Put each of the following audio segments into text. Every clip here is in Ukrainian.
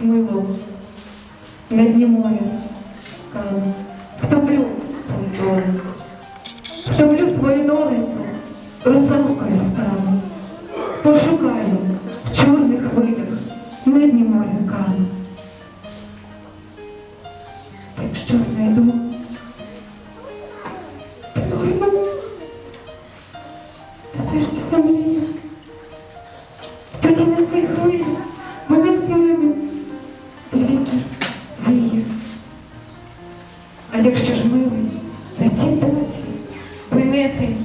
мило на дні моря кану. Втоплю свою долю, втоплю свою доленьку, русалкою стану. Пошукаю в чорних хвилях на дні моря кану. Якщо знайду, серці землі. Якщо ж милий, на тім боці, винесень,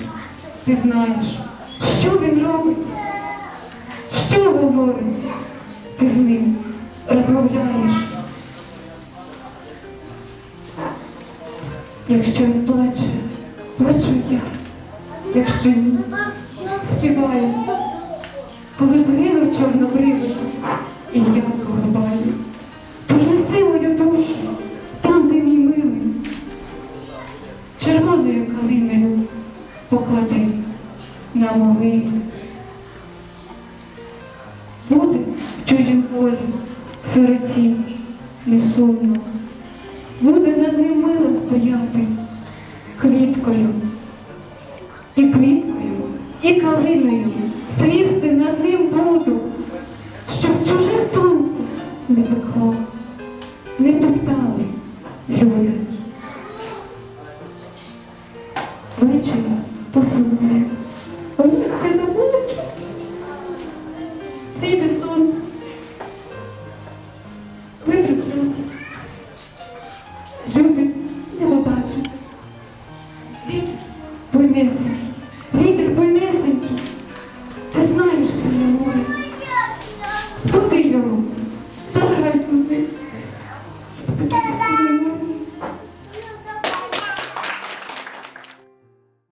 ти знаєш, що він робить, що говорить, ти з ним розмовляєш. Якщо він плаче, плачу я, якщо ні, співаю. Коли згинув чорнобривий, і я поклади на могилі. Буде в чужім полі, сироті, не сумно, буде над ним мило стояти квіткою і квіткою, і калиною свісти над ним буду, щоб чуже сонце не пекло, не топтали люди. Ввечері Вони вулиці забули, сійде сонце, Витри сльози. Люди не побачать. Вітер буйнесенький,